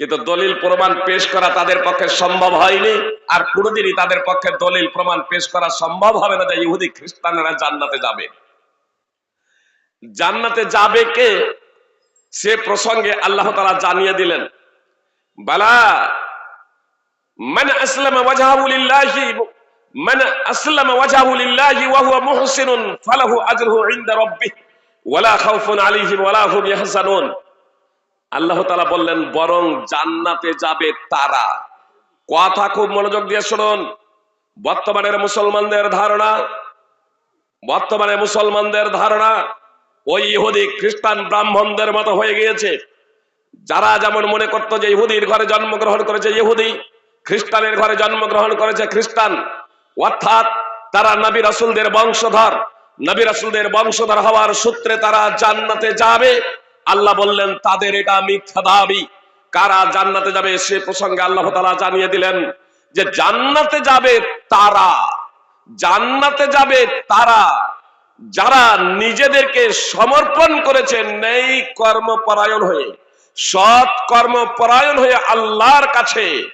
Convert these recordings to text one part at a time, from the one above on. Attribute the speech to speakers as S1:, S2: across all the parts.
S1: কিন্তু দলিল প্রমাণ পেশ করা তাদের পক্ষে সম্ভব হয়নি, আর কোনদিনই তাদের পক্ষে দলিল প্রমাণ পেশ করা সম্ভব হবে না যে ইহুদি খ্রিস্টানরা জান্নাতে যাবে। জান্নাতে যাবে কে? সে প্রসঙ্গে আল্লাহ তারা জানিয়ে দিলেন, বালা, মান আসলাম ওয়াজহাবুলিল্লাহি মান আসলাম ওয়াজহাবুলিল্লাহি ওয়া হুয়া মুহসিনুন, ফালাহু আজরুহু ইনদা রাব্বিহি, ওয়ালা খাউফুন আলাইহিম ওয়ালা হুম ইয়াহজানুন। আল্লাহ তালা বললেন, বরং জান্নাতে যাবে তারা। কথা খুব মনোযোগ দিয়ে শুনুন। বর্তমানের মুসলমানদের ধারণা, বর্তমানে মুসলমানদের ধারণা, ওই ইহুদি খ্রিস্টান ব্রাহ্মণদের মতো হয়ে গিয়েছে। যারা যেমন মনে করতো যে ইহুদির ঘরে জন্মগ্রহণ করেছে ইহুদি, খ্রিস্টানের ঘরে জন্মগ্রহণ করেছে খ্রিস্টান, অর্থাৎ তারা নবী রাসুলদের বংশধর। নবী রাসুলদের বংশধর হওয়ার সূত্রে তারা জান্নাতে যাবে। আল্লাহ বললেন, তাদের এটা মিথ্যা দাবি। কারা জান্নাতে যাবে সে প্রসঙ্গে আল্লাহ তালা জানিয়ে দিলেন যে, জান্নাতে যাবে তারা। জান্নাতে যাবে তারা। যারা নিজেদেরকে সমর্পণ করেছে নেই কর্মপরায়ণ হয়ে, সৎ কর্মপরায়ণ হয়ে আল্লাহর কাছে,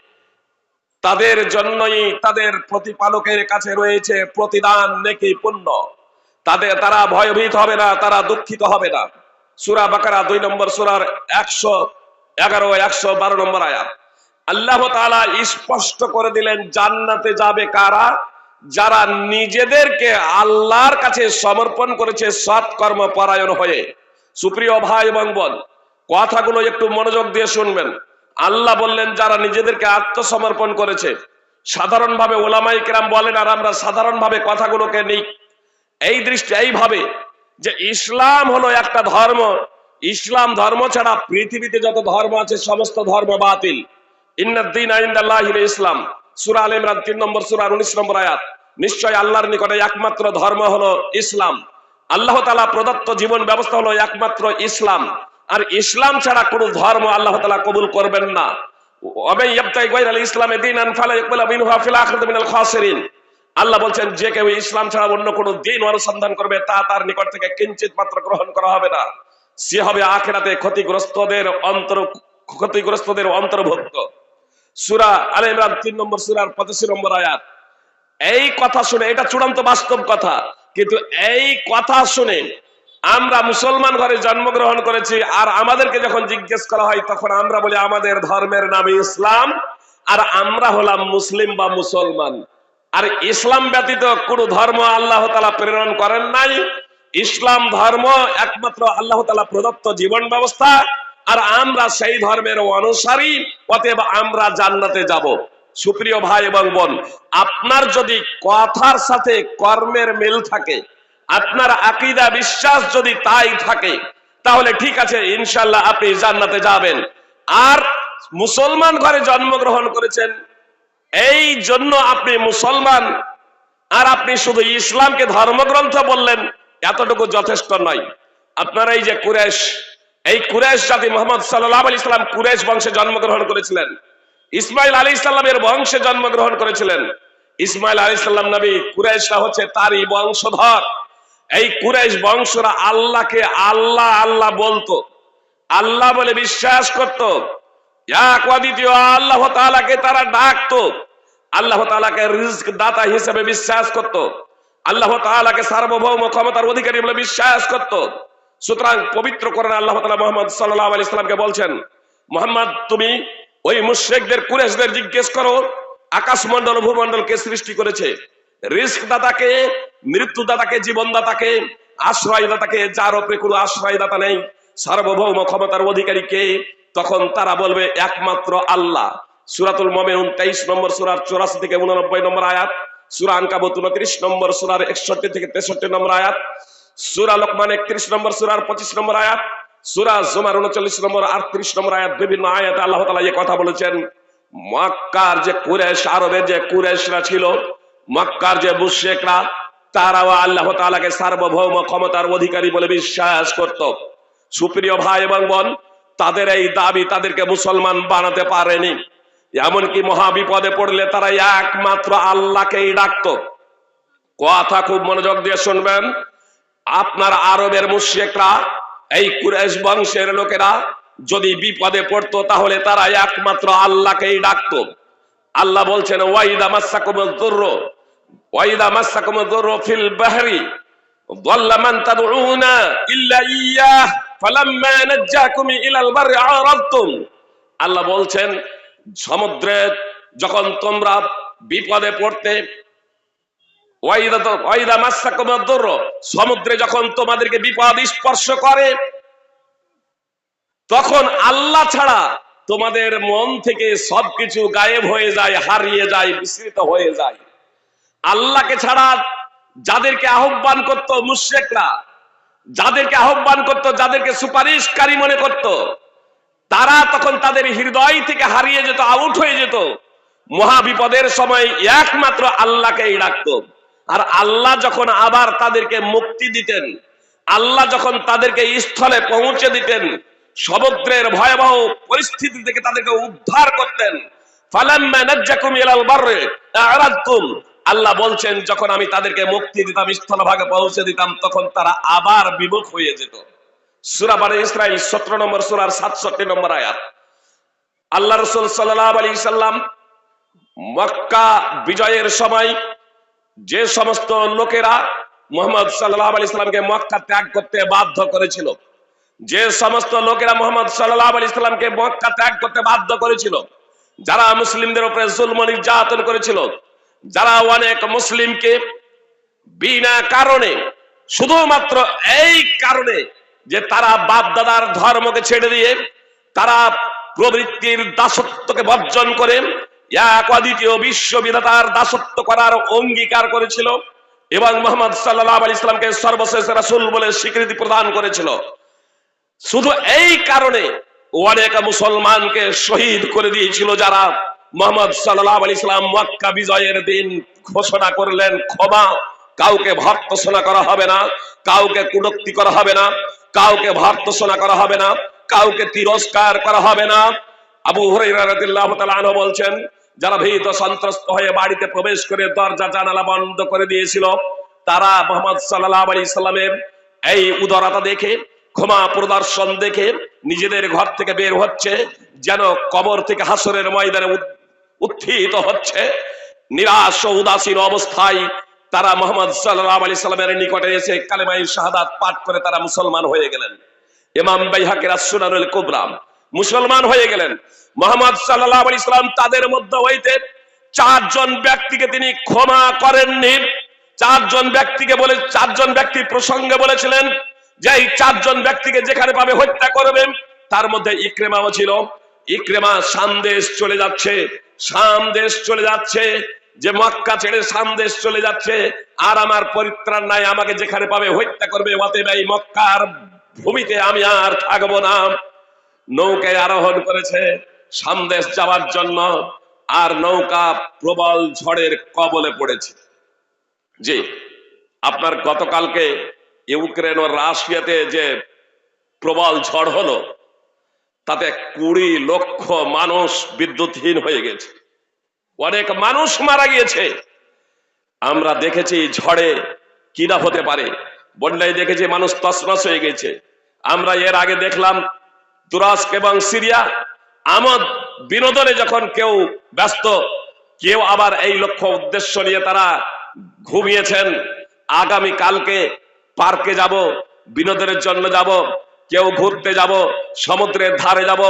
S1: তাদের জন্যই তাদের প্রতিপালকের কাছে রয়েছে প্রতিদান নেকি পুণ্য। তাদের, তারা ভয়ভীত হবে না, তারা দুঃখিত হবে না। সুরা বাকারা দুই নম্বর সুরার একশো এগারো, একশো বারো নম্বর আয়াত। আল্লাহ তাআলা স্পষ্ট করে দিলেন, জান্নাতে যাবে কারা? যারা নিজেদেরকে আল্লাহর কাছে সমর্পণ করেছে সৎকর্ম পরায়ণ হয়ে। সুপ্রিয় ভাই এবং বোন, কথাগুলো একটু মনোযোগ দিয়ে শুনবেন। আল্লাহ বললেন, যারা নিজেদেরকে আত্মসমর্পণ করেছে, সাধারণভাবে ওলামাই কেরাম বলেন, আর আমরা সাধারণভাবে কথাগুলোকে নিই। এই দৃষ্টি, এইভাবে যে ইসলাম হলো একটা ধর্ম। ইসলাম ধর্ম ছাড়া পৃথিবীতে যত ধর্ম আছে, সমস্ত ধর্ম বাতিল। ইসলাম। সুরা আল ইমরান, তিন নম্বর সুরার উনিশ নম্বর আয়াত। নিশ্চয় আল্লাহর নিকটে একমাত্র ধর্ম হলো ইসলাম। আল্লাহ তালা প্রদত্ত জীবন ব্যবস্থা হলো একমাত্র ইসলাম। আর ইসলাম ছাড়া কোন ধর্ম আল্লাহ তালা কবুল করবেন না। ইসলামে দীনান ফালা মিনহু ফিল আখিরাতি মিনাল খাসিরিন। আল্লাহ বলছেন, যে কেউ ইসলাম ছাড়া অন্য কোন দিন অনুসন্ধান করবে, তা তার নিকট থেকে কিঞ্চিত মাত্র গ্রহণ করা হবে না। সে হবে আখেরাতে ক্ষতিগ্রস্তদের অন্তর, ক্ষতিগ্রস্তদের অন্তর্ভুক্ত। সুরা আলে ইমরান, তিন নম্বর সুরার পঁচাশি নম্বর আয়াত। এই কথা শুনে, এটা চূড়ান্ত বাস্তব কথা, কিন্তু এই কথা শুনে আমরা মুসলমান ঘরে জন্মগ্রহণ করেছি, আর আমাদেরকে যখন জিজ্ঞেস করা হয়, তখন আমরা বলি, আমাদের ধর্মের নামে ইসলাম, আর আমরা হলাম মুসলিম বা মুসলমান। আর ইসলাম ব্যতীত কোন ধর্ম আল্লাহ তালা প্রেরণ করেন নাই। ইসলাম ধর্ম একমাত্র আল্লাহ তালা প্রদত্ত জীবন ব্যবস্থা। আর আমরা সেই ধর্মের অনুসারী, অতএব আমরা জান্নাতে যাব। সুপ্রিয় ভাই এবং বোন, আপনার যদি কথার সাথে কর্মের মিল থাকে, আপনার আকিদা বিশ্বাস যদি তাই থাকে, তাহলে ঠিক আছে ইনশাল্লাহ আপনি জান্নাতে যাবেন। আর মুসলমান ঘরে জন্মগ্রহণ করেছেন এই জন্য আপনি মুসলমান। আর আপনি শুধু ইসলামকে ধর্মগ্রন্থ বললেন, এতটুকু যথেষ্ট নয়। আপনার এই যে কুরেশ এই কুরেশ জাতি মোহাম্মদ সাল্লাহ আলী ইসলাম কুরেশ বংশে জন্মগ্রহণ করেছিলেন। ইসমাইল আলী ইসলামের বংশে জন্মগ্রহণ করেছিলেন। ইসমাইল আলী ইসলাম নবী কুরেশরা হচ্ছে তারই বংশধর। এই কুরেশ বংশরা আল্লাহকে আল্লাহ আল্লাহ বলতো। আল্লাহ বলে বিশ্বাস করত। এক অদ্বিতীয় আল্লাহ তাআলাকে তারা ডাকতো। আল্লাহ তাআলাকে রিজক দাতা হিসেবে বিশ্বাস করত। আল্লাহ তাআলাকে সার্বভৌম ক্ষমতার অধিকারী বলে বিশ্বাস করত। সুতরাং পবিত্র করেন আল্লাহ তাআলা মোহাম্মদ সাল্লাল্লাহু আলাইহি সাল্লামকে বলছেন, মোহাম্মদ, তুমি ওই মুশরিকদের কুরেশদের জিজ্ঞেস করো, আকাশমণ্ডল ভূমণ্ডল কে সৃষ্টি করেছে। রিস্ক দাতাকে মৃত্যু দাতাকে জীবন দাতাকে আশ্রয় দাতাকে যার ওপরে কোনো আশ্রয় দাতা নেই, সার্বভৌম ক্ষমতার অধিকারী কে তখন তারা বলবে, একমাত্র আল্লাহ। সুরাতুল মমিনুন, তেইশ নম্বর সুরার চৌরাশি থেকে উননব্বই নম্বর আয়াত, সুরা আনকাবুত উনত্রিশ নম্বর সুরার একষট্টি থেকে তেষট্টি নম্বর আয়াত, সুরা লোকমান একত্রিশ নম্বর সুরার পঁচিশ নম্বর আয়াত, সুরা জুমার উনচল্লিশ নম্বর আটত্রিশ নম্বর আয়াত, বিভিন্ন আয়াতে আল্লাহ তালা এই কথা বলেছেন, মক্কার যে কুরেশ আরবের যে কুরেশরা ছিল, মক্কার যে মুশেকরা তারাও আল্লাহ তালাকে সার্বভৌম ক্ষমতার অধিকারী বলে বিশ্বাস করত। সুপ্রিয় ভাই এবং বোন, তাদের এই দাবি তাদেরকে মুসলমান বানাতে পারেনি। এমনকি মহাবিপদে পড়লে তারা একমাত্র আল্লাহকেই ডাকত কথা খুব মনোযোগ দিয়ে শুনবেন আপনার আরবের মুশেকরা এই কুরেশ বংশের লোকেরা যদি বিপদে পড়তো তাহলে তারা একমাত্র আল্লাহকেই ডাকতো আল্লাহ বলছেন ওয়াইদা মাসাকুম দুর্র ওয়াইদা মাসাকুম দুর্র ফিল বাহরি ضل من تدعون إلا إياه فلما نجاكم إلى البر عرضتم আল্লাহ বলছেন সমুদ্রে যখন তোমরা বিপদে পড়তে সমুদ্রে যখন তোমাদেরকে বিপদ স্পর্শ করে, তখন আল্লাহ ছাড়া তোমাদের মন থেকে সবকিছু গায়েব হয়ে যায়, হারিয়ে যায়, বিস্মৃত হয়ে যায়। আল্লাহকে ছাড়া যাদেরকে আহ্বান করত মুশ্রেকরা, যাদেরকে আহ্বান করত, যাদেরকে সুপারিশকারী মনে করত তারা তখন তাদের হৃদয় থেকে হারিয়ে যেত, আউট হয়ে যেত। মহা বিপদের সময় একমাত্র আল্লাহকেই ডাকত। আর আল্লাহ যখন আবার তাদেরকে মুক্তি দিতেন, আল্লাহ যখন তাদেরকে স্থলে পৌঁছে দিতেন, সমুদ্রের ভয়াবহ পরিস্থিতি থেকে তাদেরকে উদ্ধার করতেন। আল্লাহ বলছেন, যখন আমি তাদেরকে মুক্তি দিতাম, স্থলভাগে পৌঁছে দিতাম, তখন তারা আবার বিমুখ হয়ে যেত। সূরা বানি ইসরাইল 17 নম্বর সূরার 67 নম্বর আয়াত। আল্লাহ রাসূল সাল্লাল্লাহু আলাইহি সাল্লাম মক্কা বিজয়ের সময় যে সমস্ত লোকেরা মোহাম্মদ সাল্লাহ আলি সাল্লামকে মক্কা ত্যাগ করতে বাধ্য করেছিল, যে সমস্ত লোকেরা মোহাম্মদ সাল্লাহ আলি সাল্লামকে মক্কা ত্যাগ করতে বাধ্য করেছিল, যারা মুসলিমদের উপরে জুলম নির্যাতন করেছিল, যারা অনেক মুসলিমকে বিনা কারণে, শুধুমাত্র এই কারণে যে তারা বাপ দাদার ধর্মকে ছেড়ে দিয়ে তারা প্রবৃত্তির দাসত্বকে বর্জন করে, এক অদ্বিতীয় বিশ্ববিধাতার দাসত্ব করার অঙ্গীকার করেছিল এবং মোহাম্মদ সাল্লাহ আলি ইসলামকে সর্বশেষ রাসূল বলে স্বীকৃতি প্রদান করেছিল। শুধু এই কারণে অনেক মুসলমানকে শহীদ করে দিয়েছিল যারা মোহাম্মদ সাল্লাহ আলি ইসলাম মক্কা বিজয়ের দিন ঘোষণা করলেন, ক্ষমা, কাউকে ভর্তসনা করা হবে না, কাউকে কুটক্তি করা হবে না। কাউকে ভর্তসনা করা হবে না, কাউকে তিরস্কার করা হবে না। আবু হুরাইরা রাদিয়াল্লাহু তাআলা বলছেন, যারা ভীত সন্ত্রস্ত হয়ে বাড়িতে প্রবেশ করে দরজা, জানালা বন্ধ করে দিয়েছিল, তারা মোহাম্মদ সাল্লাল্লাহু আলাইহি সাল্লামের এই উদারতা দেখে, ক্ষমা প্রদর্শন দেখে নিজেদের ঘর থেকে বের হচ্ছে, যেন কবর থেকে হাসরের ময়দানে উত্থিত হচ্ছে। নিরাশ উদাসীন অবস্থায় তারা মোহাম্মদ সাল্লাল্লাহু আলাইহি সাল্লামের নিকটে এসে কালেমাই শাহাদাত পাঠ করে তারা মুসলমান হয়ে গেলেন। ইমাম বাইহাকের আসুনানুল কুবরা মুসলমান হয়ে গেলেন। মোহাম্মদ সাল্লাল্লাহু আলাইহি সাল্লাম তাদের মধ্যে হইতে চারজন ব্যক্তিকে তিনি ক্ষমা করেননি। চারজন ব্যক্তিকে বলে, চারজন ব্যক্তি প্রসঙ্গে বলেছিলেন যে এই চারজন ব্যক্তিকে যেখানে পাবে হত্যা করবেন তার মধ্যে ইক্রেমাও ছিল। ইক্রেমা সামদেশ চলে যাচ্ছে সামদেশ চলে যাচ্ছে। যে মক্কা ছেড়ে সামদেশ চলে যাচ্ছে, আর আমার পরিত্রাণ নাই, আমাকে যেখানে পাবে হত্যা করবে, অতএব এই মক্কার ভূমিতে আমি আর থাকব না। নৌকায় আরোহণ করেছে সামদেশ যাওয়ার জন্য, আর নৌকা প্রবল ঝড়ের কবলে পড়েছে। জি, আপনার গতকালকে ইউক্রেন ও রাশিয়াতে যে প্রবল ঝড় হলো, তাতে কুড়ি লক্ষ মানুষ বিদ্যুৎহীন হয়ে গেছে। অনেক মানুষ মারা গিয়েছে। আমরা দেখেছি ঝড়ে কিনা হতে পারে। বন্যায় দেখেছি মানুষ তসনস হয়ে গেছে আমরা এর আগে দেখলাম তুরস্ক এবং সিরিয়া আমদ বিনোদনে যখন কেউ ব্যস্ত, কেউ আবার এই লক্ষ্য উদ্দেশ্য নিয়ে তারা ঘুমিয়েছেন। আগামী কালকে পার্কে যাব, বিনোদনের জন্য যাব। কেউ ঘুরতে যাব, সমুদ্রের ধারে যাব,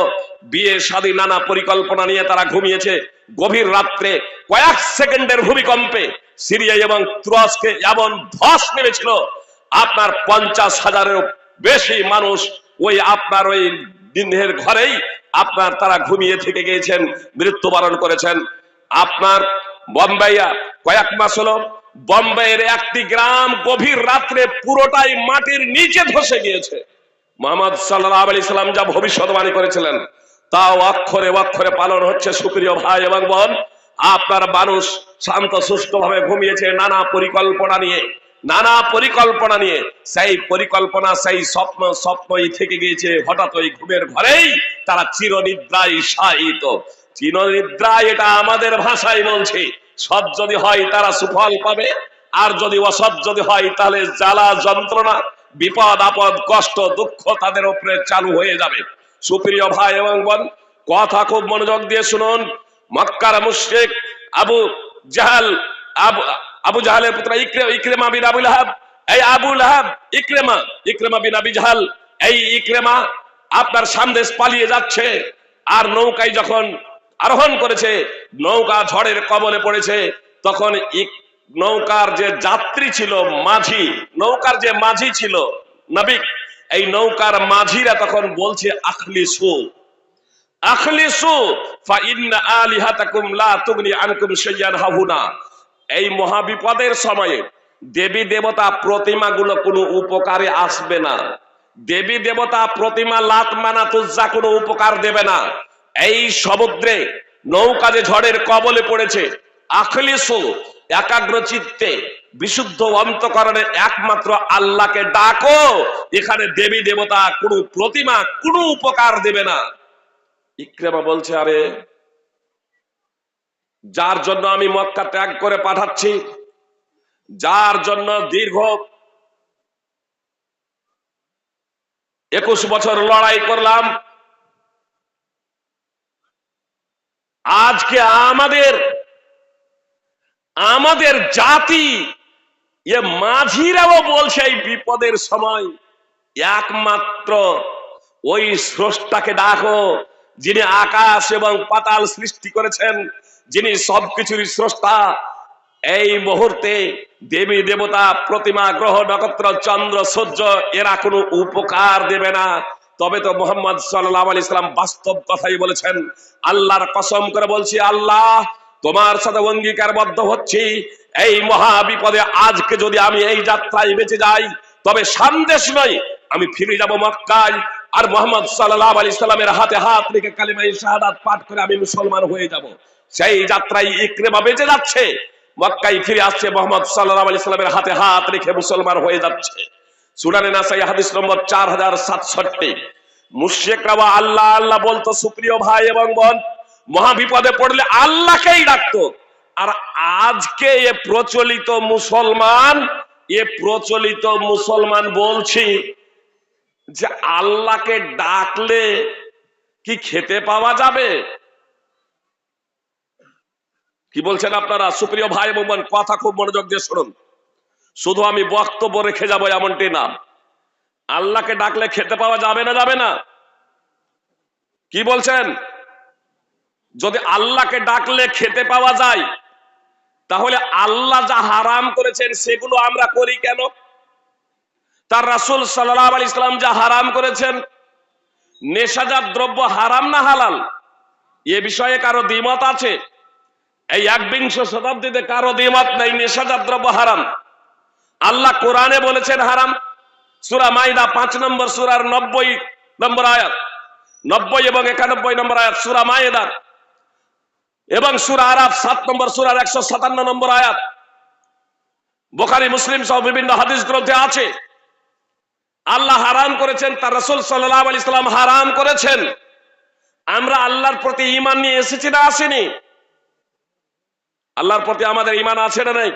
S1: বিয়ে, শাদী, নানা পরিকল্পনা নিয়ে তারা ঘুমিয়েছে। গভীর রাত্রে কয়েক সেকেন্ডের ভূমিকম্পে সিরিয়া এবং তুরস্কে এমন ধস নেমেছিল, আপনার পঞ্চাশ হাজারের বেশি মানুষ ওই আপনার ওই দিনের ঘরেই আপনার তারা ঘুমিয়ে থেকে গিয়েছেন, মৃত্যুবরণ করেছেন। আপনার বোম্বাইয়া কয়েক মাস হলো, বোম্বাইয়ের একটি গ্রাম গভীর রাত্রে পুরোটাই মাটির নিচে ধসে গিয়েছে। মোহাম্মদ সাল্লাহ আলি সাল্লাম যা ভবিষ্যৎবাণী করেছিলেন, তাও অক্ষরে অক্ষরে পালন হচ্ছে, সুপ্রিয় ভাই এবং বোন। আপনার মানুষ শান্ত সুষ্ঠ ভাবে ঘুমিয়েছে নানা পরিকল্পনা নিয়ে, নানা পরিকল্পনা নিয়ে, সেই পরিকল্পনা, সেই স্বপ্ন, স্বপ্নই থেকে গিয়েছে হঠাৎ ওই ঘুমের ঘরেই তারা চিরনিদ্রায় শায়িত। চিরনিদ্রায় এটা আমাদের ভাষায় বলছি, সৎ যদি হয় তারা সুফল পাবে, আর যদি অসৎ যদি হয় তাহলে জ্বালা যন্ত্রণা বিপদ, আপদ, কষ্ট, দুঃখ তাদের উপরে চালু হয়ে যাবে। সুপ্রিয় ভাই এবং বোন, কথা খুব মনোযোগ দিয়ে শুনুন। মক্কার মুশরিক আবু জাহাল, আবু আবু জাহালের পুত্র ইকরে- ইকরেমা বিন আবুল হাব এই আবু লাহাব, ইকরেমা ইকরেমা বিন আবি জাহাল, এই ইকরেমা আপনার সামদেশ পালিয়ে যাচ্ছে। আর নৌকায় যখন আরোহণ করেছে, নৌকা ঝড়ের কবলে পড়েছে, তখন নৌকার যে যাত্রী ছিল মাঝি, নৌকার যে মাঝি ছিল নবিক এই নৌকার মাঝিরা তখন বলছে, আখলিসু আখলিসু ফা ইন্না আলিহাতাকুম লা তুগনি আনকুম হাহুনা। এই মহাবিপদের সময়ে দেবী দেবতা প্রতিমাগুলো কোনো উপকারে আসবে না। দেবী দেবতা প্রতিমা লাত মানা তুজ্জা কোনো উপকার দেবে না। এই সমুদ্রে নৌকা যে ঝড়ের কবলে পড়েছে, আখলিসু একাগ্র চিত্তে বিশুদ্ধ অন্তকরণে একমাত্র আল্লাহকে ডাকো, এখানে দেবী দেবতা কোনো প্রতিমা, কোনো উপকার দেবে না। ইক্রেমা বলছে, আরে, যার জন্য আমি মক্কা ত্যাগ করে পাঠাচ্ছি, যার জন্য দীর্ঘ একুশ বছর লড়াই করলাম, আজকে আমাদের আমাদের জাতি, এ মাঝিরাও বলছে এই বিপদের সময়, একমাত্র ওই স্রষ্টাকে ডাকো, যিনি আকাশ এবং পাতাল সৃষ্টি করেছেন, যিনি সবকিছুর স্রষ্টা। এই মুহূর্তে দেবী, দেবতা, প্রতিমা, গ্রহ, নক্ষত্র, চন্দ্র, সূর্য, এরা কোনো উপকার দেবে না। তবে তো মোহাম্মদ সাল্লাহ আলি ইসলাম বাস্তব কথাই বলেছেন। আল্লাহর কসম করে বলছি, আল্লাহ তোমার সাথে অঙ্গীকারবদ্ধ হচ্ছি। এই মহা বিপদে আজকে যদি আমি এই যাত্রায় বেঁচে যাই, তবে সন্দেশ নয়, আমি ফিরে যাব মক্কায়। আর মোহাম্মদ সাল্লাহ আলি ইসলামের হাতে হাত রেখে কালিমাই শাহাদাত পাঠ করে আমি মুসলমান হয়ে যাব। সেই যাত্রায় ইকরেমা বেঁচে যাচ্ছে, মক্কায় ফিরে আসছে মোহাম্মদ সাল্লাহ আলি ইসলামের হাতে হাত রেখে মুসলমান হয়ে যাচ্ছে। সুনানে নাসাই হাদিস নম্বর চার হাজার সাতষট্টি। মুশেকরা আল্লাহ আল্লাহ বলতো, সুপ্রিয় ভাই এবং বোন মহাবিপদে পড়লে আল্লাহকেই ডাকতো। আর আজকে এ প্রচলিত মুসলমান, এ প্রচলিত মুসলমান বলছি যে আল্লাহকে ডাকলে কি খেতে পাওয়া যাবে? কি বলছেন আপনারা? সুপ্রিয় ভাই বোন, কথা খুব মনোযোগ দিয়ে শুনুন। শুধু আমি বক্তব্য রেখে যাব এমনটি না। আল্লাহকে ডাকলে খেতে পাওয়া যাবে না যাবে না? কি বলছেন? যদি আল্লাহকে ডাকলে খেতে পাওয়া যায়, তাহলে আল্লাহ যা হারাম করেছেন সেগুলো আমরা করি কেন? তার রাসুল সাল্লাহ আলি ইসলাম যা হারাম করেছেন, নেশাজাত দ্রব্য হারাম না হালাল? এ বিষয়ে কারও দ্বিমত আছে? এই একবিংশ শতাব্দীতে কারও দ্বিমত নাই, নেশাজাত দ্রব্য হারাম। আল্লাহ কোরআনে বলেছেন হারাম। সুরা মাইদা পাঁচ নম্বর, সুরার নব্বই নম্বর আয়াত। নব্বই এবং একানব্বই নম্বর আয়াত, সুরা মায়েদার এবং সুরা আরাফ সাত নম্বর সুরার একশো সাতান্ন নম্বর আয়াত। বোখারি, মুসলিম সহ বিভিন্ন হাদিস গ্রন্থে আছে। আল্লাহ হারাম করেছেন, তার রসুল সাল্লাহ আলি ইসলাম হারাম করেছেন। আমরা আল্লাহর প্রতি ইমান নিয়ে এসেছি না আসিনি? আল্লাহর প্রতি আমাদের ইমান আছে না নাই?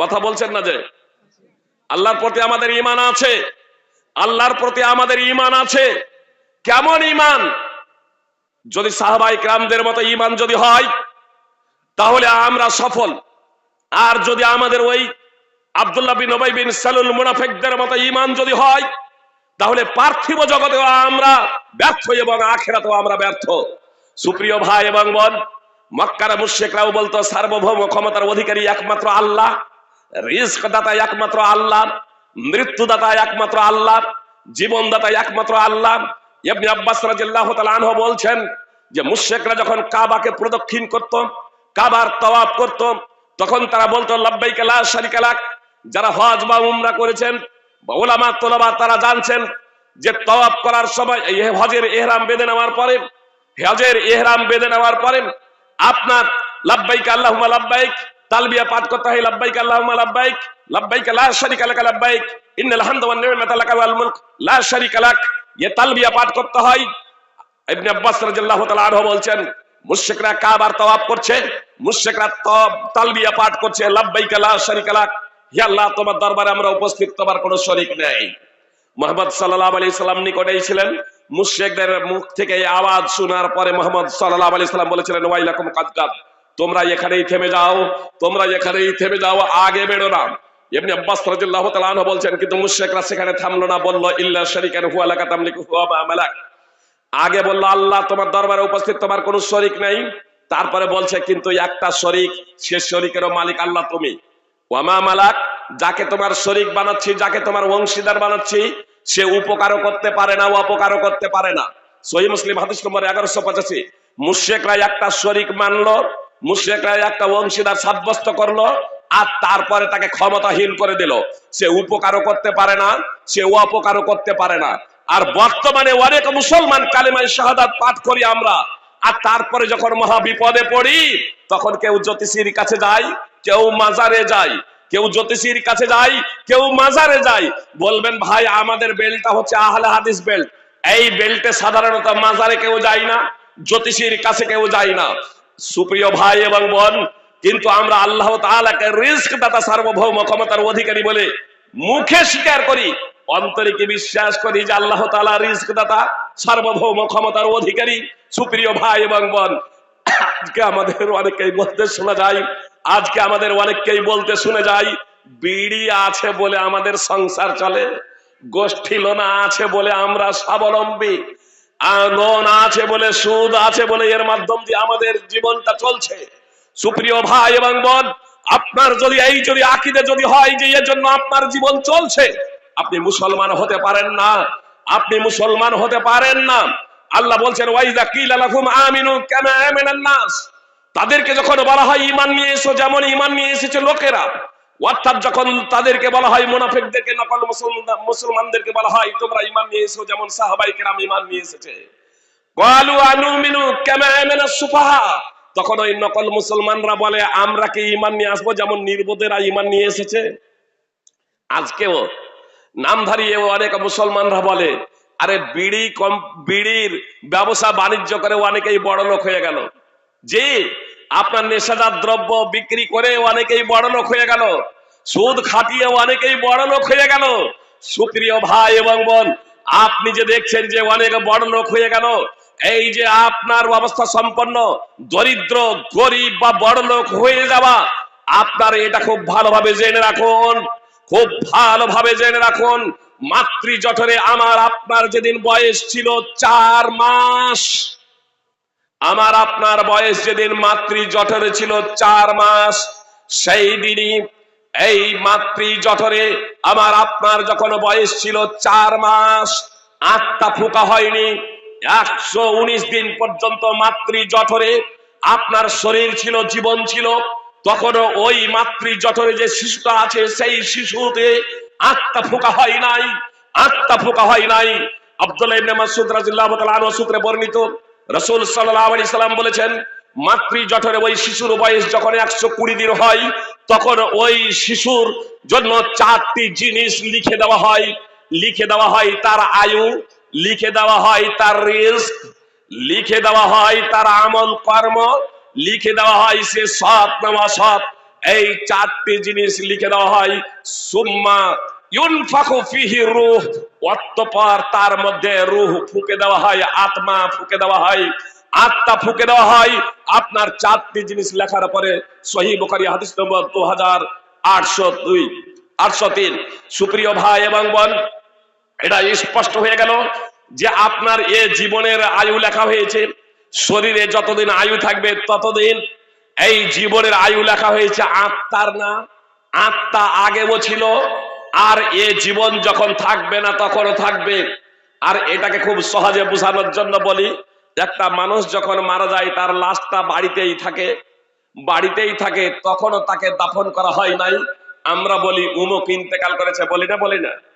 S1: কথা বলছেন না যে? আল্লাহর প্রতি আমাদের ইমান আছে। আল্লাহর প্রতি আমাদের ইমান আছে। কেমন ইমান যদি সাহাবাই ক্রামদের মতো ইমান যদি হয়, তাহলে আমরা সফল। আর যদি আমাদের ওই আবদুল্লাহ বিন ওবাই বিন সালুল মুনাফেকদের মতো ইমান যদি হয়, তাহলে পার্থিব জগতেও আমরা ব্যর্থ এবং আখেরাতেও আমরা ব্যর্থ। সুপ্রিয় ভাই এবং বোন, মক্কার মুশেকরাও বলতো, সার্বভৌম ক্ষমতার অধিকারী একমাত্র আল্লাহ রিস্ক দাতা একমাত্র আল্লাহ, মৃত্যুদাতা একমাত্র আল্লাহ, জীবনদাতা একমাত্র আল্লাহ ইবনে আব্বাস রাদিয়াল্লাহু তাআলা আনহু বলছেন যে মুশরিকরা যখন কাবাকে প্রদক্ষিণ করত, কাবার তওয়াফ করত, তখন তারা বলতো, লাব্বাইকা লা শারিকা লাক। যারা হজ বা উমরা করেছেন বা ওলামা তোলাবা তারা জানছেন যে তওয়াফ করার সময় এই হজের ইহরাম বেঁধে নেওয়ার পরে, হজের ইহরাম বেঁধে নেওয়ার পরে আপনার লাব্বাইক আল্লাহুম্মা লাব্বাইক, তালবিয়া পাঠ করতে হয়, লাব্বাইক আল্লাহুম্মা লাব্বাইক। লাব্বাইক লা শারিকা লাক লাব্বাইক। ইন্নাল হামদা ওয়ান নি'মাতা লাকা ওয়াল মুলক। লা শারিকা লাক। এ তালবিয়া পাঠ করতে হয় ইবনে আব্বাস রাদিয়াল্লাহু তাআলা আনহু মুশরিকরা কাবার তওয়াফ করছে মুশরিকরা তালবিয়া পাঠ করছে লা লাক হে আল্লাহ, তোমার দরবারে আমরা উপস্থিত, তোমার কোনো শরীক নেই। মোহাম্মদ সাল্লাল্লাহু আলাইহি সাল্লাম নিকটেই ছিলেন। মুশেকদের মুখ থেকে এই আওয়াজ শোনার পরে মোহাম্মদ সাল্লাহ আলি সাল্লাম বলেছিলেন, ওয়াইলাকুম কাদকাদ তোমরা এখানেই থেমে যাও, তোমরা এখানেই থেমে যাও, আগে বেরো না। এমনি আব্বাস রাদিয়াল্লাহু তাআলা বলছেন, কিন্তু মুশরিকরা সেখানে থামলো না, বলল, ইল্লা শারিকান হুয়া লাকা তামলিকু হুয়া মা মালাক। আগে বলল, আল্লাহ তোমার দরবারে উপস্থিত, তোমার কোনো শরিক নাই। তারপরে বলছে, কিন্তু একটা শরিক, সে শরিকেরও মালিক আল্লাহ তুমি। ওয়ামা মালাক, যাকে তোমার শরিক বানাচ্ছি, যাকে তোমার অংশীদার বানাচ্ছি, সে উপকারও করতে পারে না, অপকারও করতে পারে না। সহি মুসলিম হাদিস নম্বর এগারোশো পঁচাশি। মুশেকরা একটা শরিক মানলো মুশেকরা একটা অংশীদার সাব্যস্ত করল আর তারপরে তাকে ক্ষমতাহীন করে দিল। সে উপকারও করতে পারে না, সে অপকারও করতে পারে না। আর বর্তমানে অনেক মুসলমান কালিমায় শাহাদাত পাঠ করি আমরা। আর তারপরে যখন মহা বিপদে পড়ি, তখন কেউ জ্যোতিষীর কাছে যায় কেউ মাজারে যায় কেউ জ্যোতিষীর কাছে যায় কেউ মাজারে যায় বলবেন, ভাই, আমাদের বেল্টটা হচ্ছে আহলে হাদিস বেল্ট। এই বেল্টে সাধারণত মাজারে কেউ যায় না, জ্যোতিষীর কাছে কেউ যায় না। সুপ্রিয় ভাই এবং বোন কিন্তু আমরা আল্লাহ তাআলাকে রিস্ক দাতা সার্বভৌম ক্ষমতার অধিকারী বলে মুখে স্বীকার করি। অন্তরে কি বিশ্বাস করি যে আল্লাহ তাআলা রিস্ক দাতা সার্বভৌম ক্ষমতার অধিকারী? সুপ্রিয় ভাই এবং বোন, আজকে আমাদের অনেককেই বলতে শোনা যায়, আজকে আমাদের অনেককেই বলতে শুনে যাই বিড়ি আছে বলে আমাদের সংসার চলে, গোষ্ঠী লোনা আছে বলে আমরা স্বাবলম্বী লোন আছে বলে সুদ আছে বলে এর মাধ্যম দিয়ে আমাদের জীবনটা চলছে। সুপ্রিয় ভাই এবং বোন, আপনার যদি এই যদি আকিদে যদি হয় যে এর জন্য আপনার জীবন চলছে, আপনি মুসলমান হতে পারেন না। আপনি মুসলমান হতে পারেন না। আল্লাহ বলছেন ওয়াইদা কিলা লাকুম আমিনু কামা আমানান নাস। তাদেরকে যখন বলা হয় ইমান নিয়ে এসো, যেমন ইমান নিয়ে এসেছে লোকেরা, অর্থাৎ যখন তাদেরকে বলা হয় মুনাফিকদেরকে, নকল মুসলমান মুসলমানদেরকে বলা হয়, তোমরা ইমান নিয়ে এসো, যেমন সাহাবাই কেরাম ইমান নিয়ে এসেছে। কালু আনুমিনু কামা আমানাস সুফাহা। তখন ওই নকল মুসলমানরা বলে, আমরা কি ইমান নিয়ে আসব যেমন নির্বোধেরা ইমান নিয়ে এসেছে? আজকেও নামধারী অনেক মুসলমানরা বলে, আরে বিড়ি কম, বিড়ির ব্যবসা বাণিজ্য করে অনেকেই বড় লোক হয়ে গেল। যে আপনার নেশাদার দ্রব্য বিক্রি করে অনেকেই বড় লোক হয়ে গেল। সুদ খাটিয়ে অনেকেই বড় লোক হয়ে গেল। সুপ্রিয় ভাই এবং বোন, আপনি যে দেখছেন যে অনেক বড় লোক হয়ে গেল এই যে আপনার অবস্থা সম্পন্ন, দরিদ্র, গরিব বা বড় লোক হয়ে যাওয়া, আপনার এটা খুব ভালোভাবে জেনে রাখুন, খুব ভালোভাবে জেনে রাখুন। মাতৃ জঠরে আমার, আপনার যেদিন বয়স ছিল চার মাস, আমার, আপনার বয়স যেদিন মাতৃ জঠরে ছিল চার মাস, সেই দিনই এই মাতৃ জঠরে আমার, আপনার যখন বয়স ছিল চার মাস, আত্মা ফুকা হয়নি। একশো উনিশ দিন পর্যন্ত মাতৃ জঠরে আপনার শরীর ছিল, জীবন ছিল। তখনও ওই মাতৃ জঠরে যে শিশুটা আছে, সেই শিশুতে আটটা ফোকা হয় নাই আটটা ফোকা হয় নাই। আব্দুল্লাহ তখন ওই শিশুর জন্য চারটি জিনিস লিখে দেওয়া হয়, লিখে দেওয়া হয় তার আয়ু লিখে দেওয়া হয় তার রিস্ক, লিখে দেওয়া হয় তার আমল কর্ম, লিখে দেওয়া হয় সে সৎ নামা সৎ এই চারটি জিনিস লিখে দেওয়া হয়, সুম্মা ইউনফাকু ফিহি রূহ তার মধ্যে রূহ ফুকে দেওয়া হয়, আত্মা ফুকে দেওয়া হয়। আত্মা ফুকে দেওয়া হয়, আপনার চারটি জিনিস লেখার পরে সহি বুখারী হাদিস নম্বর দু হাজার আটশো দুই, আটশো তিন। সুপ্রিয় ভাই এবং বোন এটা স্পষ্ট হয়ে গেল যে আপনার এ জীবনের আয়ু লেখা হয়েছে। শরীরে যতদিন আয়ু থাকবে ততদিন এই জীবনের আয়ু লেখা হয়েছে আত্মার না। আত্মা আগেও ছিল, আর এ জীবন যখন থাকবে না তখনও থাকবে। আর এটাকে খুব সহজে বোঝানোর জন্য বলি, একটা মানুষ যখন মারা যায়, তার লাশটা বাড়িতেই থাকে। বাড়িতেই থাকে, তখনও তাকে দাফন করা হয় নাই। আমরা বলি, উমুক ইন্তেকাল করেছে। বলি না বলি না।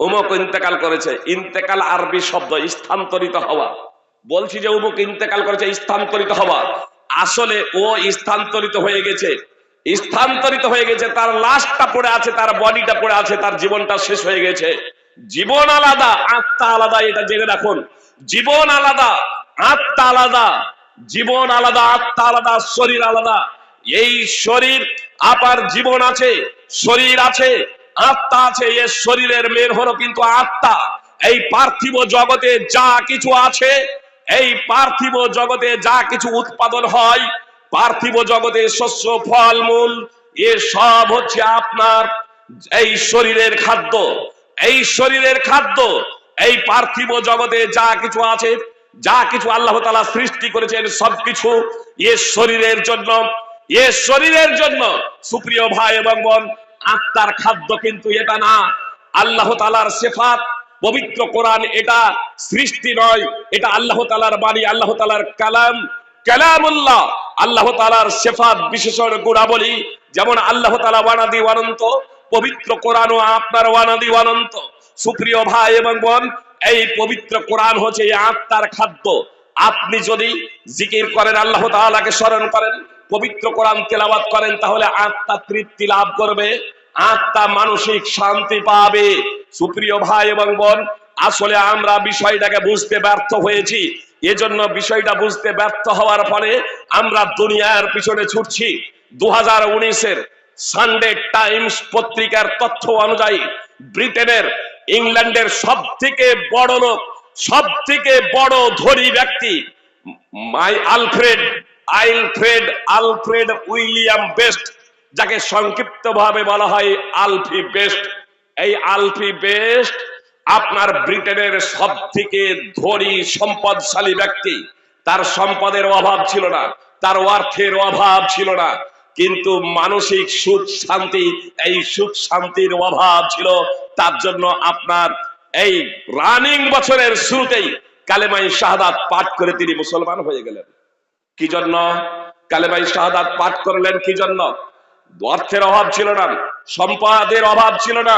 S1: উমুক ইন্তেকাল করেছে। ইন্তেকাল আরবি শব্দ, স্থানান্তরিত হওয়া। বলছি যে উমুক ইন্তেকাল করেছে, স্থানান্তরিত হওয়া। আসলে ও স্থানান্তরিত হয়ে গেছে। স্থানান্তরিত হয়ে গেছে, তার লাশটা পড়ে আছে, তার বডিটা পড়ে আছে, তার জীবনটা শেষ হয়ে গেছে। জীবন আলাদা, আত্মা আলাদা, এটা জেনে রাখুন। জীবন আলাদা, আত্মা আলাদা। জীবন আলাদা, আত্মা আলাদা, শরীর আলাদা। এই শরীর আপার জীবন আছে, শরীর আছে আত্মা আছে এর শরীরের মেয়ের হলো কিন্তু আত্মা। এই পার্থিব জগতে যা কিছু আছে, এই পার্থিব জগতে যা কিছু উৎপাদন হয়, পার্থিব জগতে শস্য ফলমূল এ সব হচ্ছে আপনার এই শরীরের খাদ্য। এই শরীরের খাদ্য, এই পার্থিব জগতে যা কিছু আছে, যা কিছু আল্লাহ তালা সৃষ্টি করেছেন, সবকিছু এ শরীরের জন্য। এ শরীরের জন্য, সুপ্রিয় ভাই এবং বোন আত্মার খাদ্য কিন্তু এটা না। আল্লাহ তালার সেফাত পবিত্র কোরআন এটা, সৃষ্টি নয়। এটা আল্লাহ তালার বাণী, আল্লাহ তালার কালাম। কালামুল্লাহ, আল্লাহ তালার সেফাত বিশেষণ গুণাবলী। যেমন আল্লাহ তালা ওয়ানাদি অনন্ত পবিত্র কোরআন ও আপনার ওয়ানাদি অনন্ত সুপ্রিয় ভাই এবং বোন, এই পবিত্র কোরআন হচ্ছে আত্মার খাদ্য। আপনি যদি জিকির করেন, আল্লাহ তাআলাকে স্মরণ করেন পবিত্র কোরআন তেলাওয়াত করেন, তাহলে আত্মা তৃপ্তি লাভ করবে, আত্মা মানসিক শান্তি পাবে। সুপ্রিয় ভাই এবং বোন, আসলে আমরা বিষয়টাকে বুঝতে ব্যর্থ হয়েছি। এজন্য বিষয়টা বুঝতে ব্যর্থ হওয়ার ফলে আমরা দুনিয়ার পিছনে ছুটছি। দু হাজার উনিশের সানডে টাইমস পত্রিকার তথ্য অনুযায়ী ব্রিটেনের, ইংল্যান্ডের সব থেকে বড় লোক সব থেকে বড় ধনী ব্যক্তি, মাই Alfred Alfred, Alfred William Best, যাকে সংক্ষিপ্ত ভাবে বলা হয় আলফি বেস্ট। এই আলফি বেস্ট আপনার ব্রিটেনের সব থেকে ধনী, সম্পদশালী ব্যক্তি। তার সম্পদের অভাব ছিল না, তার অর্থের অভাব ছিল না, কিন্তু মানসিক সুখ শান্তি, এই সুখ শান্তির অভাব ছিল। তার জন্য আপনার এই রানিং বছরের শুরুতেই কালেমাই শাহাদাত পাঠ করে তিনি মুসলমান হয়ে গেলেন। কি জন্য? কালেমাই শাহাদাত পাঠ করলেন কি জন্য? অর্থের অভাব ছিল না, সম্পদের অভাব ছিল না,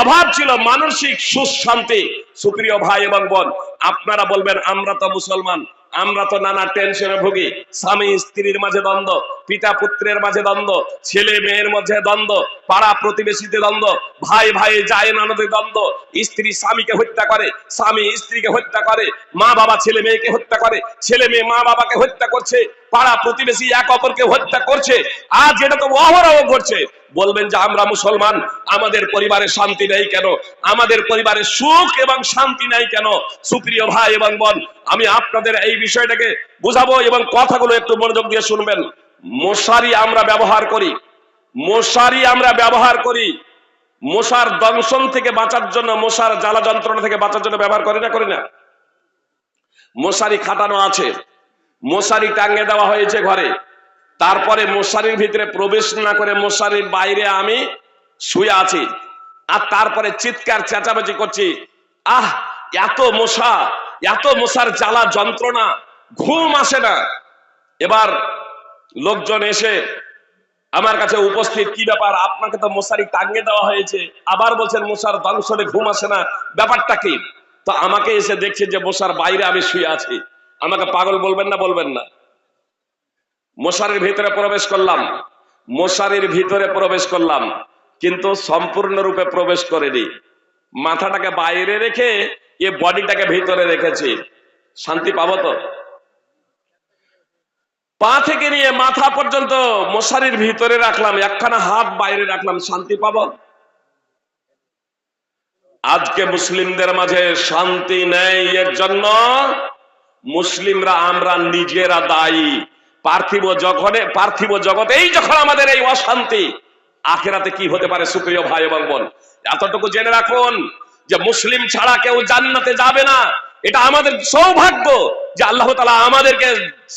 S1: অভাব ছিল মানসিক সুশান্তি। সুপ্রিয় ভাই এবং বোন, আপনারা বলবেন, আমরা তো মুসলমান। আমরা তো নানা টেনশনে ভুগি। স্বামী স্ত্রীর মাঝে দ্বন্দ্ব, পিতা পুত্রের মাঝে দ্বন্দ্ব, ছেলে মেয়ের মধ্যে দ্বন্দ্ব, পাড়া প্রতিবেশীতে দ্বন্দ্ব, ভাই ভাই যায় নানদের দ্বন্দ্ব, স্ত্রী স্বামীকে হত্যা করে, স্বামী স্ত্রীকে হত্যা করে, মা বাবা ছেলে মেয়েকে হত্যা করে, ছেলে মেয়ে মা বাবাকে হত্যা করছে, পাড়া প্রতিবেশী এক অপরকে হত্যা করছে। আজ এটা তো অহরহ ঘটছে। বলবেন যে আমরা মুসলমান, আমাদের পরিবারে শান্তি নেই কেন? আমাদের পরিবারে সুখ এবং শান্তি নেই কেন? সুপ্রিয় ভাই এবং বোন, আমি আপনাদের এই বিষয়টাকে বুঝাবো এবং কথাগুলো একটু মনোযোগ দিয়ে শুনবেন। মশারি আমরা ব্যবহার করি। মশারি আমরা ব্যবহার করি। মশার দংশন থেকে বাঁচার জন্য, মশার জ্বালা যন্ত্রণা থেকে বাঁচার জন্য ব্যবহার করি না করি না? মশারি খাটানো আছে। মশারি টাঙ্গে দেওয়া হয়েছে ঘরে। তারপরে মশারির ভিতরে প্রবেশ না করে মশারির বাইরে আমি শুয়ে আছি। আর তারপরে চিৎকার, চেঁচামেচি করছি, আহ, এত মশা, এত মশার জ্বালা, যন্ত্রণা, ঘুম আসে না। এবার লোকজন এসে আমার কাছে উপস্থিত, কি ব্যাপার? আপনাকে তো মশারি টাঙ্গে দেওয়া হয়েছে। আবার বলছেন, মশার দংশনে ঘুম আসে না, ব্যাপারটা কি? তো আমাকে এসে দেখছে যে মশার বাইরে আমি শুয়ে আছি। আমাকে পাগল বলবেন না বলবেন না। মশারির ভিতরে প্রবেশ করলাম। মশারির ভিতরে প্রবেশ করলাম, কিন্তু সম্পূর্ণরূপে প্রবেশ করেনি। মাথাটাকে বাইরে রেখে এ বডিটাকে ভিতরে রেখেছি। শান্তি পাবো তো? পা থেকে নিয়ে মাথা পর্যন্ত মশারির ভিতরে রাখলাম, একখানা হাত বাইরে রাখলাম। শান্তি পাবো? আজকে মুসলিমদের মাঝে শান্তি নেই এর জন্য। মুসলিমরা, আমরা নিজেরা দায়ী। পার্থিব জগতে, পার্থিব জগতেই যখন আমাদের এই অশান্তি, আখেরাতে কি হতে পারে সুপ্রিয় ভাই এবং বোন? এতটুকু জেনে রাখুন যে মুসলিম ছাড়া কেউ জান্নাতে যাবে না। এটা আমাদের সৌভাগ্য যে আল্লাহ তালা আমাদেরকে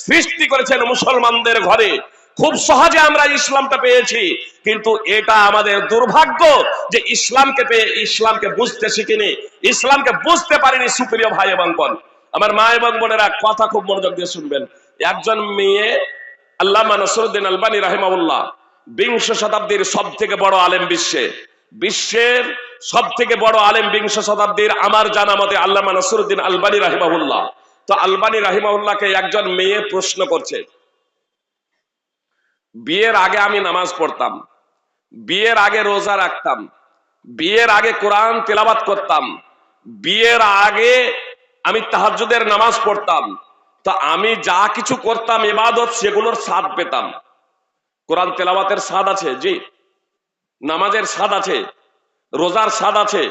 S1: সৃষ্টি করেছেন মুসলমানদের ঘরে। খুব সহজে আমরা ইসলামটা পেয়েছি, কিন্তু এটা আমাদের দুর্ভাগ্য যে ইসলামকে পেয়ে, ইসলামকে বুঝতে শিখিনি, ইসলামকে বুঝতে পারিনি সুপ্রিয় ভাই এবং বোন। আমার মা এবং বোনেরা কথা খুব মনোযোগ দিয়ে শুনবেন। একজন মেয়ে আল্লাহ নসরুদ্দিন আলবানী রাহিমাউল্লাহ বিংশ শতাব্দীর সব থেকে বড় আলেম বিশ্বে। বিশ্বের সব থেকে বড় আলেম বিংশ শতাব্দীর আমার জানা মতে আল্লাহ নসরুদ্দিন আলবানী রাহিমাউল্লাহ তো আলবানী রাহিমাউল্লাহকে একজন মেয়ে প্রশ্ন করছে। বিয়ের আগে আমি নামাজ পড়তাম। বিয়ের আগে রোজা রাখতাম। বিয়ের আগে কোরআন তেলাবাত করতাম। বিয়ের আগে আমি তাহাজ্জুদের নামাজ পড়তাম। তা আমি যা কিছু করতাম, ইবাদত, সেগুলোর স্বাদ পেতাম। কোরআন তেলাবাতের স্বাদ আছে? জি। নামাজের স্বাদ আছে? রোজার স্বাদ আছে?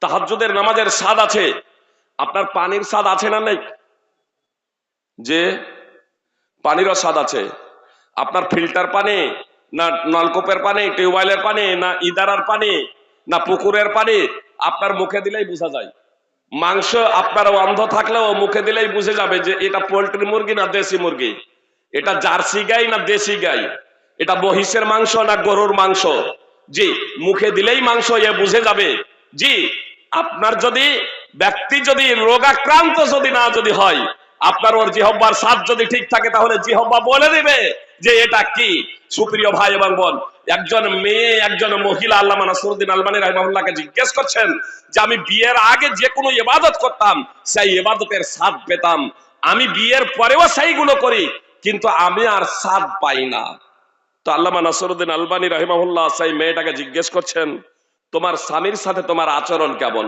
S1: তাহাজ্জুদের নামাজের স্বাদ আছে? আপনার পানির স্বাদ আছে না নেই? যে, পানিরও স্বাদ আছে। আপনার ফিল্টার পানি, না নলকূপের পানি, টিউবওয়েলের পানি, না ইদারার পানি, না পুকুরের পানি, আপনার মুখে দিলেই বোঝা যায়। মাংস আপনার অন্ধ থাকলেও মুখে দিলেই বুঝে যাবে যে এটা পোল্ট্রি মুরগি না দেশি মুরগি। এটা জার্সি গাই না দেশি গাই? এটা মহিষের মাংস না গরুর মাংস? জি, মুখে দিলেই মাংস এ বুঝে যাবে। জি, আপনার যদি ব্যক্তি যদি রোগাক্রান্ত যদি না যদি হয়, আপনার ওর জিহব্বার স্বাদ যদি ঠিক থাকে তাহলে জিহব্বা বলে দিবে। যে এটা কি? সুপ্রিয় ভাই এবং বোন, একজন মেয়ে, একজন মহিলা আল্লাহ নাসরুদ্দিন আলমানি রহমাহুল্লাহকে জিজ্ঞেস করছেন যে আমি বিয়ের আগে যে কোনো ইবাদত করতাম, সেই ইবাদতের স্বাদ পেতাম। আমি বিয়ের পরেও সেইগুলো করি, কিন্তু আমি আর স্বাদ পাই না। তো আল্লামা নাসরুদ্দিন আলবানী রহিমাহুল্লাহ সেই মেয়েটাকে জিজ্ঞেস করছেন, তোমার স্বামীর সাথে তোমার আচরণ কেমন?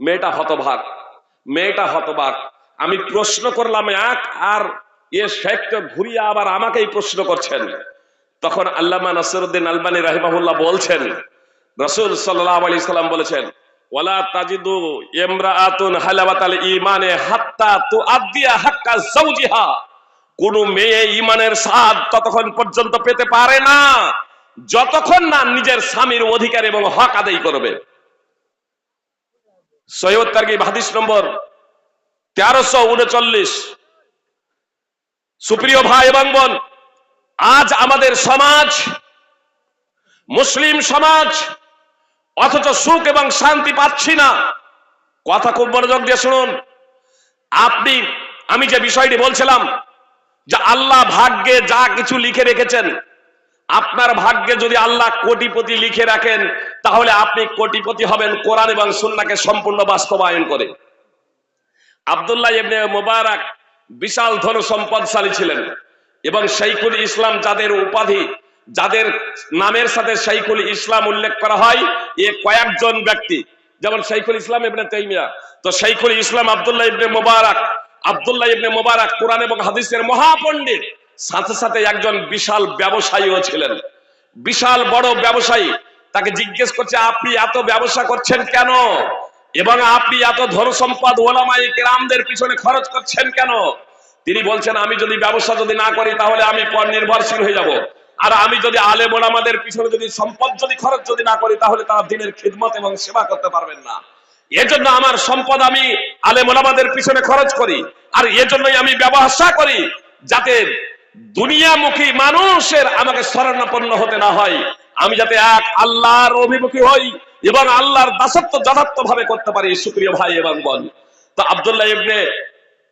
S1: মেয়েটা হতভাগ। মেয়েটা হতবাক আমি প্রশ্ন করলাম, এক আর এ শেখকে ঘুরিয়ে আবার আমাকেই প্রশ্ন করছেন। তখন আল্লামা নাসরুদ্দিন আলবানী রাহিমাহুল্লাহ বলছেন, রসুল সাল্লাহ আলি সাল্লাম বলেছেন, ওয়ালা তাজিদু মেয়ে স্বাদ ততক্ষণ পর্যন্ত পেতে পারে না, যতক্ষণ না নিজের স্বামীর অধিকার এবং হক আদায় করবে। সৈয়দ তার্গিব হাদিস নম্বর তেরোশো উনচল্লিশ সুপ্রিয় ভাই এবং বোন, আজ আমাদের সমাজ, মুসলিম সমাজ, অথচ সুখ এবং শান্তি পাচ্ছি না। কথা খুব মনোযোগ দিয়ে শুনুন। আপনি, আমি যে বিষয়টি বলছিলাম, যে আল্লাহ ভাগ্যে যা কিছু লিখে রেখেছেন, আপনার ভাগ্যে যদি আল্লাহ কোটিপতি লিখে রাখেন, তাহলে আপনি কোটিপতি হবেন কোরআন এবং সুন্নাকে সম্পূর্ণ বাস্তবায়ন করে। আবদুল্লাহ মোবারক বিশাল ধন সম্পদশালী ছিলেন। এবং শাইখুল ইসলাম যাদের উপাধি, যাদের নামের সাথে শাইখুল ইসলাম উল্লেখ করা হয়, এ কয়েকজন ব্যক্তি। যেমন শাইখুল ইসলাম ইবনে তাইমিয়া, তো শাইখুল ইসলাম আবদুল্লাহ ইবনে মোবারক, আবদুল্লাহ ইবনে মোবারক কোরআন এবং হাদিসের মহাপণ্ডিত। সাথে সাথে একজন বিশাল ব্যবসায়ীও ছিলেন। বিশাল বড় ব্যবসায়ী। তাকে জিজ্ঞেস করছে, আপনি এত ব্যবসা করছেন কেন? এবং আপনি এত ধন সম্পদ ওলামাই কেরামদের পিছনে খরচ করছেন কেন? তিনি বলছেন, আমি যদি ব্যবসা যদি না করি, তাহলে আমি পর নির্ভরশীল হয়ে যাব। আর আমি যদি আলে মোলামাদের পিছনে যদি সম্পদ যদি খরচ যদি না করি, তাহলে তারা দিনের খিদমত এবং সেবা করতে পারবেন না। এজন্য আমার সম্পদ আমি আলে মোলামাদের পিছনে খরচ করি, আর এজন্যই আমি ব্যবসা করি, যাতে দুনিয়ামুখী মানুষের আমাকে শরণাপন্ন হতে না হয়। আমি যাতে এক আল্লাহর অভিমুখী হই এবং আল্লাহর দাসত্ব যথার্থ ভাবে করতে পারি, সুপ্রিয় ভাই এবং বোন। তো আবদুল্লাহ ইবনে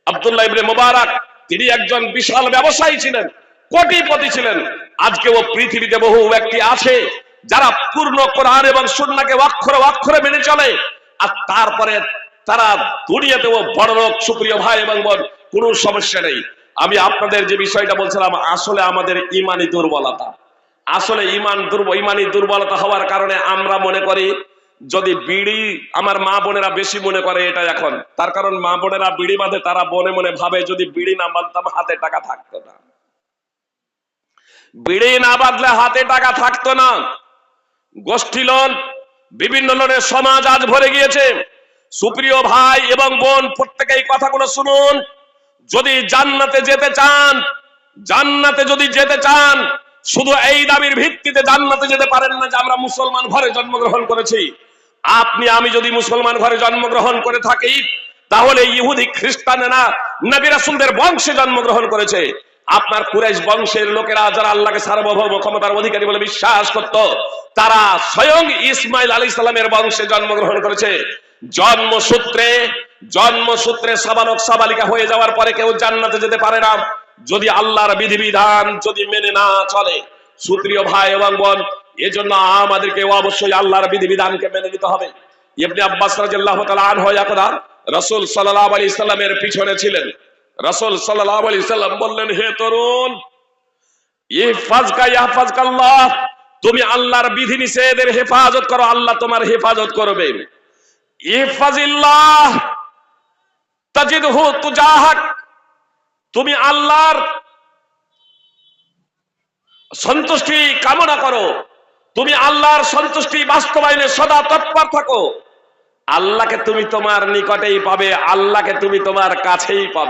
S1: আবদুল্লাহ ইবনে মোবারক, তিনি একজন বিশাল ব্যবসায়ী ছিলেন, কোটিপতি ছিলেন। আজকেও পৃথিবীতে বহু ব্যক্তি আছে যারা পূর্ণ কোরআন এবং সুন্নাকে অক্ষরে অক্ষরে মেনে চলে, আর তারপরে তারা দুনিয়াতেও বড় লোক, সুপ্রিয় ভাই এবং বোন, কোনো সমস্যা নেই। আমি আপনাদের যে বিষয়টা বলছিলাম, আসলে আমাদের ইমানি দুর্বলতা। আসলে ইমান দুর্বল ইমানি দুর্বলতা হওয়ার কারণে আমরা মনে করি, যদি বিড়ি আমার মা বোনেরা বেশি মনে করে এটা এখন, তার কারণ মা বোনেরা বিড়ি বাঁধে, তারা মনে মনে ভাবে, যদি বিড়ি না বাঁধতাম হাতে টাকা থাকতো না। বিড়ি না বাঁধলে হাতে টাকা থাকতো না। গোষ্ঠী লোন, বিভিন্ন লোনের সমাজ আজ ভরে গিয়েছে। সুপ্রিয় ভাই এবং বোন প্রত্যেকে এই কথাগুলো শুনুন। যদি জান্নাতে যেতে চান, জান্নাতে যদি যেতে চান শুধু এই দাবির ভিত্তিতে জান্নাতে যেতে পারেন না যে আমরা মুসলমান ঘরে জন্মগ্রহণ করেছি। আপনি, আমি যদি মুসলমান ঘরে জন্মগ্রহণ করে থাকি, তাহলে ইহুদি খ্রিস্টানেরা নবী রাসূলদের বংশে জন্মগ্রহণ করেছে। আপনার কুরাইশ বংশের লোকেরা যারা আল্লাহকে সার্বভৌম ক্ষমতার অধিকারী বলে বিশ্বাস করত, তারা স্বয়ং ইসমাইল আলী সালামের বংশে জন্মগ্রহণ করেছে। জন্মসূত্রে জন্মসূত্রে সাবালক সাবালিকা হয়ে যাওয়ার পরে কেউ জান্নাতে যেতে পারে না। যদি আল্লাহর বিধিবিধান যদি মেনে না চলে, সুপ্রিয় ভাই এবং বোন, এজন্য আমাদেরকে অবশ্যই আল্লাহর বিধিবিধানকে মেনে নিতে হবে। ইবনে আব্বাস রাদিয়াল্লাহু তাআলা আনহু একদা রাসূল সাল্লাল্লাহু আলাইহি সাল্লামের পিছনে ছিলেন। রাসূল সাল্লাল্লাহু আলাইহি সাল্লাম বললেন, হে তরুণ, ইহফাজকা ইয়াহফাজকাল্লাহ তুমি আল্লাহর বিধি নিষেধের হেফাজত করো, আল্লাহ তোমার হেফাজত করবে। ইহফাজিল্লাহ, তাজিদহু তুজাহাক তুমি আল্লাহর সন্তুষ্টি কামনা করো। তুমি আল্লাহর সন্তুষ্টি বাস্তবায়নে সদা তৎপর থাকো। আল্লাহকে তুমি তোমার নিকটেই পাবে, আল্লাহকে তুমি তোমার কাছেই পাবে।